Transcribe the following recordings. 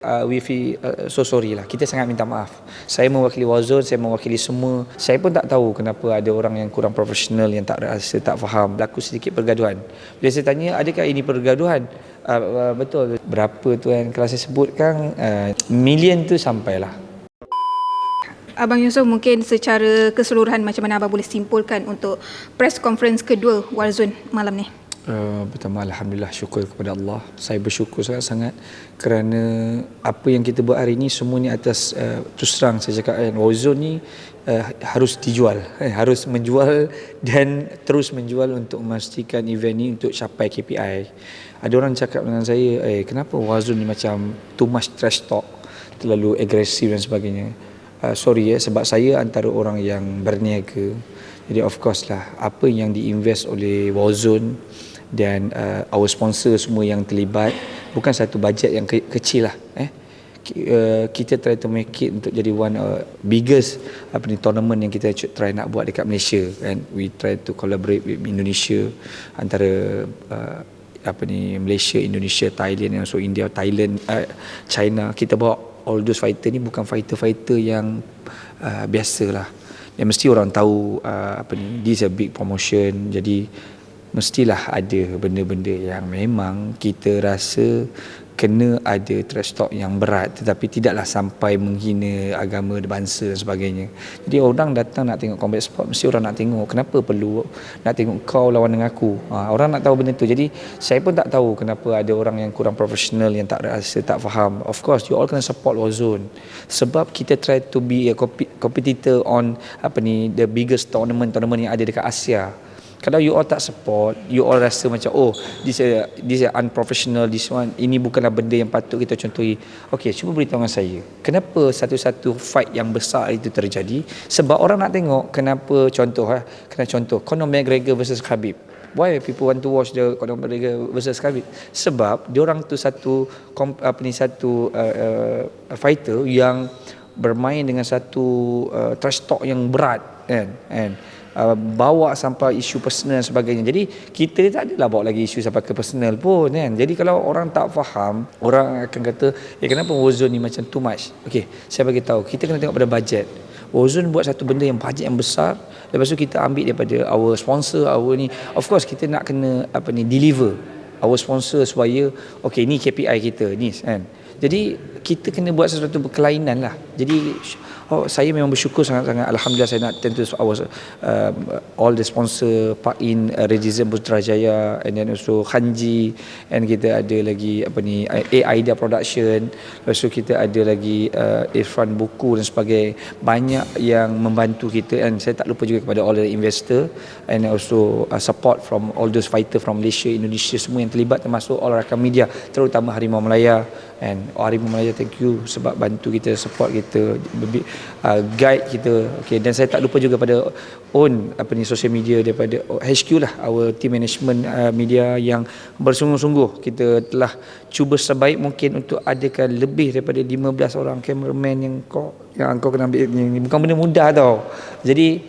Uh, we feel uh, so sorry lah. Kita sangat minta maaf. Saya mewakili Wazon, saya mewakili semua. Saya pun tak tahu kenapa ada orang yang kurang profesional yang tak rasa, tak faham. Berlaku sedikit pergaduhan. Bila saya tanya, adakah ini pergaduhan? Uh, uh, betul. Berapa tu yang kalau saya sebutkan, uh, million tu sampailah. Abang Yusof mungkin secara keseluruhan macam mana abang boleh simpulkan untuk press conference kedua Warzone malam ni? Uh, pertama Alhamdulillah syukur kepada Allah. Saya bersyukur sangat-sangat Kerana apa yang kita buat hari ini Semua ni atas uh, Terus terang saya cakap kan Warzone ni uh, Harus dijual eh, Harus menjual Dan terus menjual Untuk memastikan event ni Untuk capai KPI Ada orang cakap dengan saya Eh kenapa Warzone ni macam Too much trash talk Terlalu agresif dan sebagainya? Uh, Sorry ya Sebab saya antara orang yang berniaga. Jadi of course lah apa yang diinvest oleh Warzone dan uh, our sponsor semua yang terlibat bukan satu bajet yang ke- kecil lah eh. Uh, kita try to make it untuk jadi one uh, biggest apa ni tournament yang kita try nak buat dekat Malaysia. And we try to collaborate with Indonesia antara uh, apa ni Malaysia, Indonesia, Thailand and also India, Thailand, uh, China. Kita bawa all those fighter ni bukan fighter-fighter yang uh, biasalah yang mesti orang tahu uh, apa ni this is a big promotion. Jadi mestilah ada benda-benda yang memang kita rasa kena ada trash talk yang berat tetapi tidaklah sampai menghina agama bangsa dan sebagainya. Jadi orang datang nak tengok combat sport mesti orang nak tengok kenapa perlu nak tengok kau lawan dengan aku. Ha, orang nak tahu benda tu. Jadi saya pun tak tahu kenapa ada orang yang kurang profesional yang tak rasa tak faham. Of course you all kena support Warzone. Sebab kita try to be a competitor on apa ni the biggest tournament tournament yang ada dekat Asia kalau you all tak support you all rasa macam oh this is this is unprofessional this one ini bukanlah benda yang patut kita contohi. Okey cuba beritahu dengan saya kenapa satu-satu fight yang besar itu terjadi? Sebab orang nak tengok kenapa contoh eh kena contoh Conor McGregor versus Khabib. Why people want to watch the Conor McGregor versus Khabib? Sebab dia orang tu satu apa ni satu uh, uh, fighter yang bermain dengan satu uh, trash talk yang berat kan and Uh, bawa sampai isu personal dan sebagainya. Jadi kita tak adalah bawa lagi isu sampai ke personal pun kan. Jadi kalau orang tak faham, orang akan kata, "Eh kenapa ozone ni macam too much?" Okey, saya bagi tahu, kita kena tengok pada bajet. Ozone buat satu benda yang bajet yang besar, lepas tu kita ambil daripada our sponsor, our ni. Of course kita nak kena apa ni deliver our sponsor supaya okey ni KPI kita ni kan. Jadi kita kena buat sesuatu berkelainan lah. Jadi oh, saya memang bersyukur sangat-sangat alhamdulillah saya nak tentu our uh, all the sponsor Pak In uh, Regizen Putrajaya and then also Hanji and kita ada lagi apa ni AIDA Production. Lepas tu kita ada lagi uh, Irfan Buku dan sebagainya. Banyak yang membantu kita dan saya tak lupa juga kepada all the investor and also uh, support from all those fighter from Malaysia Indonesia semua yang terlibat termasuk all rakan media terutama Harimau Melaya. And oh, Harimau Melaya thank you sebab bantu kita support kita uh, guide kita okay dan saya tak lupa juga pada own apa ni social media daripada HQ lah our team management uh, media yang bersungguh-sungguh kita telah cuba sebaik mungkin untuk adakan lebih daripada 15 orang cameraman yang kau yang kau kena ambil ni bukan benda mudah tau jadi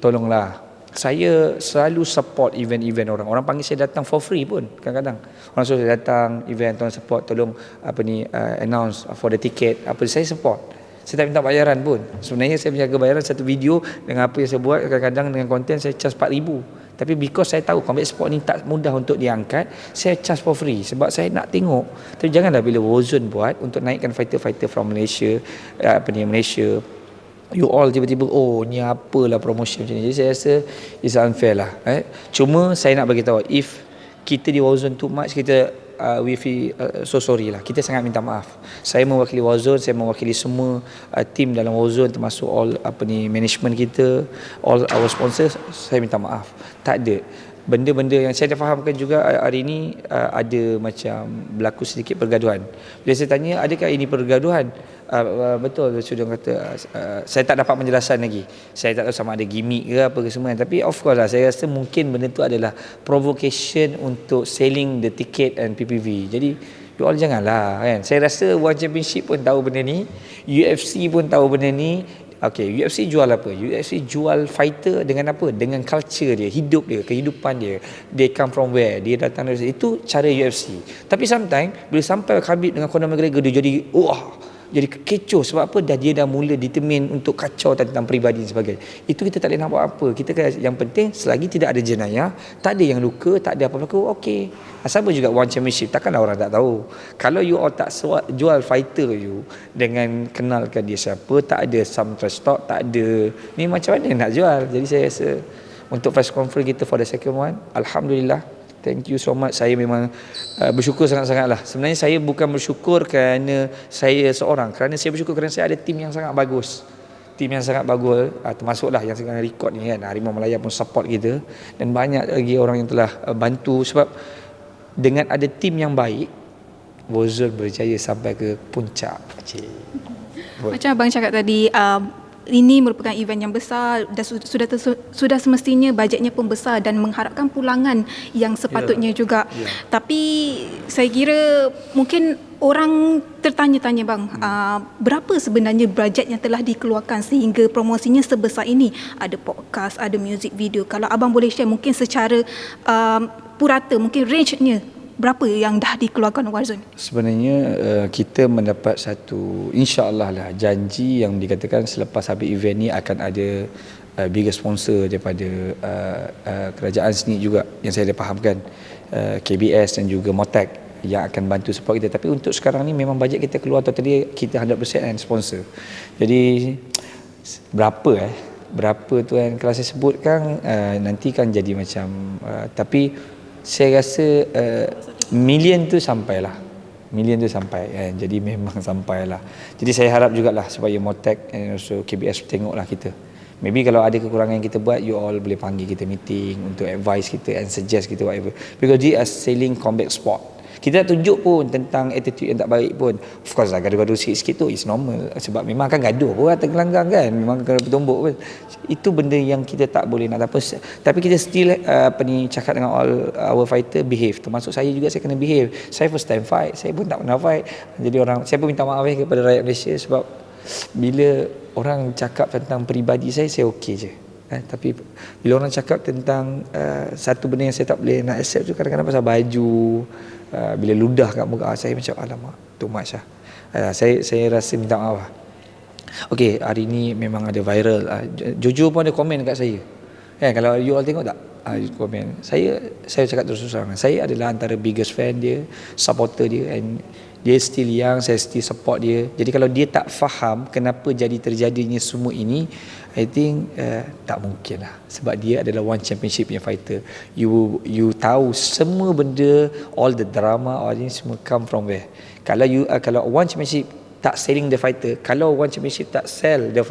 tolonglah saya selalu support event-event orang. Orang panggil saya datang for free pun kadang-kadang. Orang suruh saya datang event tolong support, tolong apa ni uh, announce for the ticket. Apa saya support. Saya tak minta bayaran pun. Sebenarnya saya menjaga bayaran satu video dengan apa yang saya buat kadang-kadang dengan konten saya charge 4000. Tapi because saya tahu combat sport ni tak mudah untuk diangkat, saya charge for free sebab saya nak tengok. Tapi janganlah bila Warzone buat untuk naikkan fighter-fighter from Malaysia, eh, apa ni Malaysia, you all tiba-tiba oh ni apalah promotion macam ni. Jadi saya rasa it's unfair lah. Eh. Cuma saya nak bagi tahu if kita di Warzone too much kita uh, we feel uh, so sorry lah. Kita sangat minta maaf. Saya mewakili Warzone, saya mewakili semua uh, team dalam Warzone termasuk all apa ni management kita, all our sponsors, saya minta maaf. Tak ada benda-benda yang saya dah fahamkan juga hari ini uh, ada macam berlaku sedikit pergaduhan. Bila saya tanya adakah ini pergaduhan? Uh, uh, betul sudah kata uh, saya tak dapat penjelasan lagi. Saya tak tahu sama ada gimmick ke apa ke semua tapi of course lah saya rasa mungkin benda tu adalah provocation untuk selling the ticket and PPV. Jadi you all janganlah kan. Saya rasa One Championship pun tahu benda ni, UFC pun tahu benda ni, Okay, UFC jual apa? UFC jual fighter dengan apa? Dengan culture dia, hidup dia, kehidupan dia. They come from where? Dia datang dari itu cara UFC. Tapi sometimes bila sampai Khabib dengan Conor McGregor dia jadi wah jadi kecoh sebab apa? Dah dia dah mula determine untuk kacau tentang peribadi dan sebagainya. Itu kita tak boleh nak buat apa. Kita kan yang penting selagi tidak ada jenayah tak ada yang luka tak ada apa-apa okey. Sama juga one championship? Takkanlah orang tak tahu. Kalau you all tak jual fighter you dengan kenalkan dia siapa tak ada some trust talk tak ada ni macam mana nak jual? Jadi saya rasa untuk press conference kita for the second one Alhamdulillah Thank you so much. Saya memang uh, bersyukur sangat-sangat lah. Sebenarnya saya bukan bersyukur kerana saya seorang. Kerana saya bersyukur kerana saya ada tim yang sangat bagus. Tim yang sangat bagus. Uh, termasuklah yang sekarang record ni kan. Harimau Melaya pun support kita. Dan banyak lagi orang yang telah uh, bantu. Sebab dengan ada tim yang baik, Wozul berjaya sampai ke puncak. Macam abang cakap tadi, uh, ini merupakan event yang besar dan sudah sudah semestinya bajetnya pun besar dan mengharapkan pulangan yang sepatutnya yeah. juga. Yeah. Tapi saya kira mungkin orang tertanya-tanya bang, hmm. uh, berapa sebenarnya bajet yang telah dikeluarkan sehingga promosinya sebesar ini? Ada podcast, ada music video. Kalau abang boleh share mungkin secara uh, purata, mungkin range-nya berapa yang dah dikeluarkan Warzone? Sebenarnya uh, kita mendapat satu insya-Allah lah janji yang dikatakan selepas habis event ni akan ada uh, bigger sponsor daripada uh, kerajaan sini juga yang saya dah fahamkan KBS dan juga Motek yang akan bantu support kita tapi untuk sekarang ni memang bajet kita keluar totally kita 100% and sponsor. Jadi berapa eh berapa tu kan kalau saya sebutkan uh, nanti kan jadi macam uh, tapi saya rasa uh, million tu sampailah. Million tu sampai kan jadi memang sampailah. Jadi saya harap jugalah supaya Motek and also KBS tengoklah kita. Maybe kalau ada kekurangan yang kita buat you all boleh panggil kita meeting untuk advice kita and suggest kita whatever. Because dia as selling combat sport kita nak tunjuk pun tentang attitude yang tak baik pun. Of course lah gaduh-gaduh sikit-sikit tu is normal sebab memang akan gaduh pun atas gelanggang kan. Memang kena bertumbuk pun. Itu benda yang kita tak boleh nak. Apa tapi kita still uh, apa ni cakap dengan all our fighter behave. Termasuk saya juga saya kena behave. Saya first time fight saya pun tak pernah fight. Jadi orang saya pun minta maaf eh kepada rakyat Malaysia sebab bila orang cakap tentang peribadi saya saya okey je Eh, tapi bila orang cakap tentang uh, satu benda yang saya tak boleh nak accept tu kadang-kadang pasal baju uh, bila ludah kat muka saya macam alamak too much lah uh, saya, saya rasa minta maaf lah Okay, hari ni memang ada viral. Uh, Jojo pun ada komen dekat saya. Eh, kalau you all tengok tak? Uh, komen. Saya saya cakap terus terang. Saya adalah antara biggest fan dia, supporter dia and dia still young, saya still support dia. Jadi kalau dia tak faham kenapa jadi terjadinya semua ini, I think uh, tak mungkin lah. Sebab dia adalah one championship punya fighter. You you tahu semua benda all the drama all ini semua come from where? Kalau you uh, kalau one championship tak selling the fighter kalau one championship tak sell the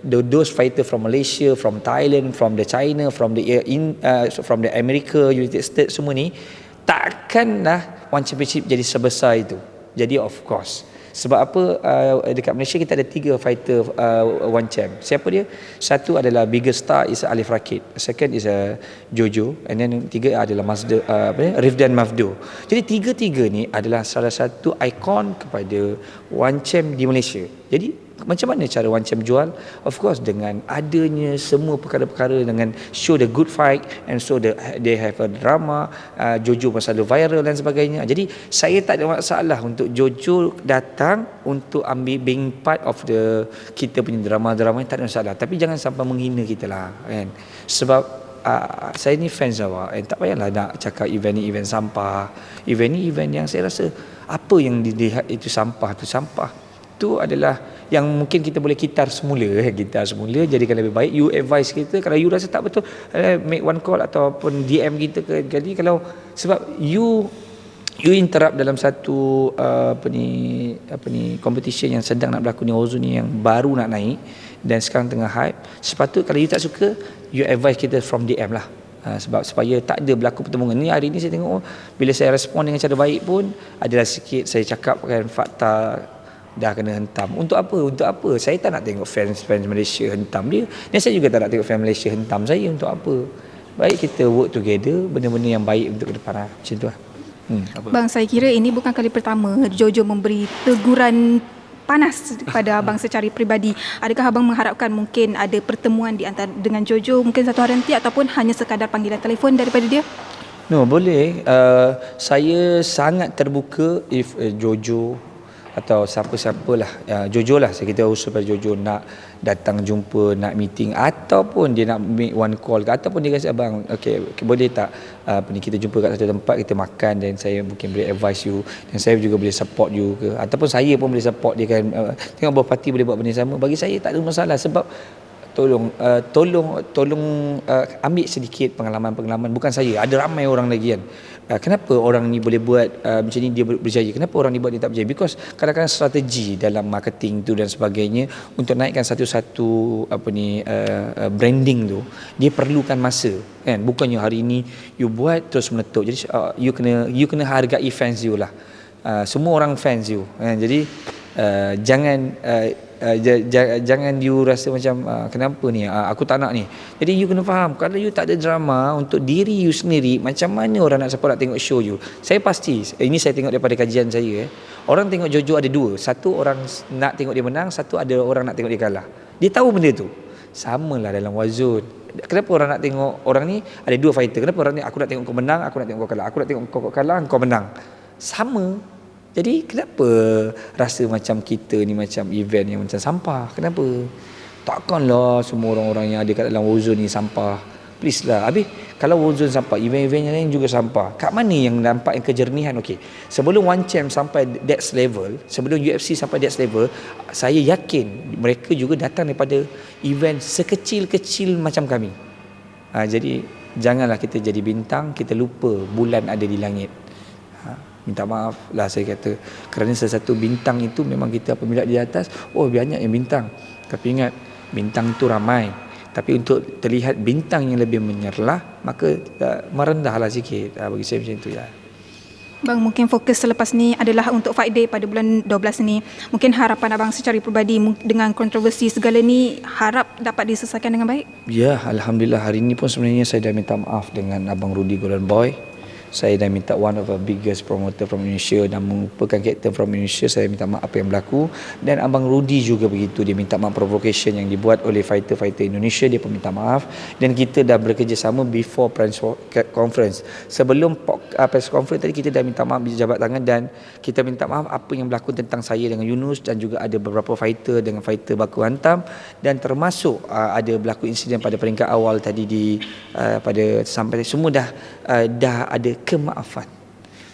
the those fighter from Malaysia from Thailand from the China from the uh, in uh, from the America United States semua ni takkanlah one championship jadi sebesar itu. Jadi of course sebab apa uh, dekat Malaysia kita ada tiga fighter uh, one champ. Siapa dia? Satu adalah biggest star is Alif Rakit. Second is uh, Jojo and then tiga adalah Mazda uh, apa ni? Rifdan Mafdo. Jadi tiga-tiga ni adalah salah satu ikon kepada one champ di Malaysia. Jadi macam mana cara Champ jual? Of course dengan adanya semua perkara-perkara dengan show the good fight and so the, they have a drama, uh, Jojo masalah viral dan sebagainya. Jadi saya tak ada masalah untuk Jojo datang untuk ambil being part of the kita punya drama-drama tak ada masalah. Tapi jangan sampai menghina kita lah kan. Sebab uh, saya ni fans awak and tak payahlah nak cakap event ni event sampah. Event ni event yang saya rasa apa yang dilihat itu sampah tu sampah. Itu adalah yang mungkin kita boleh kitar semula eh, kitar semula jadikan lebih baik. You advise kita kalau you rasa tak betul eh, make one call ataupun DM kita ke. Jadi kalau sebab you you interrupt dalam satu uh, apa ni apa ni competition yang sedang nak berlaku ni Ozone ni yang baru nak naik dan sekarang tengah hype sepatut kalau you tak suka you advise kita from DM lah. Uh, sebab supaya tak ada berlaku pertemuan. Ni hari ni saya tengok oh, bila saya respon dengan cara baik pun adalah sikit saya cakap kan fakta dah kena hentam. Untuk apa? Untuk apa? Saya tak nak tengok fans-fans Malaysia hentam dia. Dan saya juga tak nak tengok fans Malaysia hentam saya. Untuk apa? Baik kita work together, benda-benda yang baik untuk ke depan lah. Macam tu lah. Hmm, apa? Bang, saya kira ini bukan kali pertama Jojo memberi teguran panas pada abang secara peribadi. Adakah abang mengharapkan mungkin ada pertemuan di antara dengan Jojo mungkin satu hari nanti ataupun hanya sekadar panggilan telefon daripada dia? No, boleh. Uh, saya sangat terbuka if uh, Jojo atau siapa-siapa lah. Uh, Jojo lah. Saya kita usul pada Jojo nak datang jumpa nak meeting. Ataupun dia nak make one call ke. Ataupun dia kata abang okay, okay boleh tak uh, apa ni kita jumpa kat satu tempat kita makan dan saya mungkin boleh advise you dan saya juga boleh support you ke. Ataupun saya pun boleh support dia kan. Uh, tengok buah parti boleh buat benda sama. Bagi saya tak ada masalah sebab tolong uh, tolong tolong uh, ambil sedikit pengalaman-pengalaman. Bukan saya ada ramai orang lagi kan. Uh, kenapa orang ni boleh buat uh, macam ni dia berjaya? Kenapa orang ni buat dia tak berjaya? Because kadang-kadang strategi dalam marketing tu dan sebagainya untuk naikkan satu-satu apa ni uh, uh, branding tu dia perlukan masa kan. Bukannya hari ni you buat terus meletup. Jadi uh, you kena you kena hargai fans you lah. Uh, semua orang fans you kan. Jadi uh, jangan uh, j- jangan you rasa macam uh, kenapa ni uh, aku tak nak ni jadi you kena faham kalau you tak ada drama untuk diri you sendiri macam mana orang nak support nak tengok show you saya pasti ini saya tengok daripada kajian saya eh, orang tengok Jojo ada dua satu orang nak tengok dia menang satu ada orang nak tengok dia kalah dia tahu benda tu samalah dalam wazun Kenapa orang nak tengok orang ni ada dua fighter? Kenapa orang ni aku nak tengok kau menang, aku nak tengok kau kalah. Aku nak tengok kau kalah, kau menang. Sama. Jadi kenapa rasa macam kita ni macam event yang macam sampah? Kenapa? Takkanlah semua orang-orang yang ada kat dalam ozon ni sampah. Please lah. Habis kalau ozon sampah, event-event yang lain juga sampah. Kat mana yang nampak yang kejernihan? Okey. Sebelum One Champ sampai that level, sebelum UFC sampai that level, saya yakin mereka juga datang daripada event sekecil-kecil macam kami. Ha, jadi janganlah kita jadi bintang, kita lupa bulan ada di langit. Minta maaf lah saya kata. Kerana salah satu bintang itu memang kita apabila di atas oh banyak yang bintang. Tapi ingat bintang itu ramai. Tapi untuk terlihat bintang yang lebih menyerlah maka uh, merendahlah sikit. Uh, bagi saya macam itu ya. Bang, mungkin fokus selepas ni adalah untuk Fight Day pada bulan 12 ni. Mungkin harapan abang secara peribadi dengan kontroversi segala ni harap dapat diselesaikan dengan baik? Ya, Alhamdulillah hari ini pun sebenarnya saya dah minta maaf dengan Abang Rudy Golden Boy saya dah minta one of the biggest promoter from Indonesia dan merupakan captain from Indonesia. Saya minta maaf apa yang berlaku. Dan abang Rudy juga begitu. Dia minta maaf provocation yang dibuat oleh fighter-fighter Indonesia. Dia pun minta maaf. Dan kita dah bekerjasama before press conference. Sebelum uh, press conference tadi kita dah minta maaf jabat tangan dan kita minta maaf apa yang berlaku tentang saya dengan Yunus dan juga ada beberapa fighter dengan fighter baku hantam. Dan termasuk uh, ada berlaku insiden pada peringkat awal tadi di uh, pada sampai semua dah uh, dah ada kemaafan.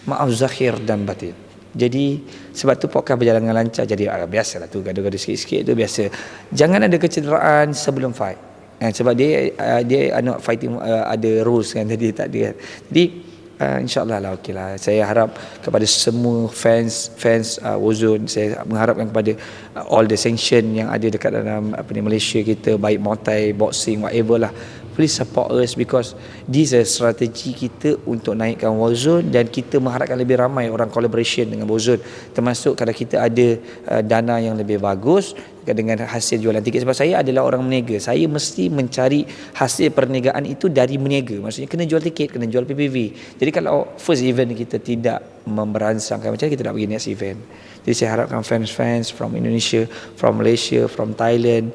Maaf zahir dan batin. Jadi sebab tu podcast berjalan dengan lancar jadi ah, biasalah tu gaduh-gaduh sikit-sikit tu biasa. Jangan ada kecederaan sebelum fight. Eh, sebab dia uh, dia anak fighting uh, ada rules kan tadi tak ada kan. Jadi uh, insyaallah lah okey lah. Saya harap kepada semua fans fans uh, Wozone saya mengharapkan kepada uh, all the sanction yang ada dekat dalam apa ni Malaysia kita baik Muay boxing whatever lah please support us because this is strategi kita untuk naikkan Warzone dan kita mengharapkan lebih ramai orang collaboration dengan Warzone termasuk kalau kita ada uh, dana yang lebih bagus dengan hasil jualan tiket. Sebab saya adalah orang meniaga. Saya mesti mencari hasil perniagaan itu dari meniaga. Maksudnya kena jual tiket kena jual PPV jadi kalau first event kita tidak memberansangkan macam kita nak pergi next event? Jadi saya harapkan fans-fans from Indonesia from Malaysia from Thailand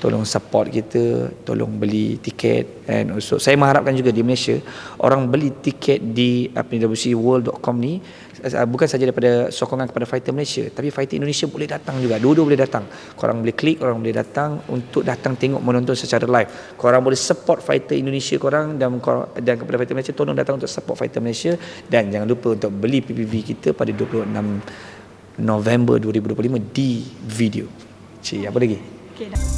tolong support kita tolong beli tiket and also saya mengharapkan juga di Malaysia orang beli tiket di www.world.com ni uh, bukan saja daripada sokongan kepada fighter Malaysia tapi fighter Indonesia boleh datang juga dua-dua boleh datang korang boleh klik orang boleh datang untuk datang tengok menonton secara live korang boleh support fighter Indonesia korang dan dan kepada fighter Malaysia tolong datang untuk support fighter Malaysia dan jangan lupa untuk beli PPV kita pada 26 November 2025 di video. Cik, apa lagi? Okay, dah.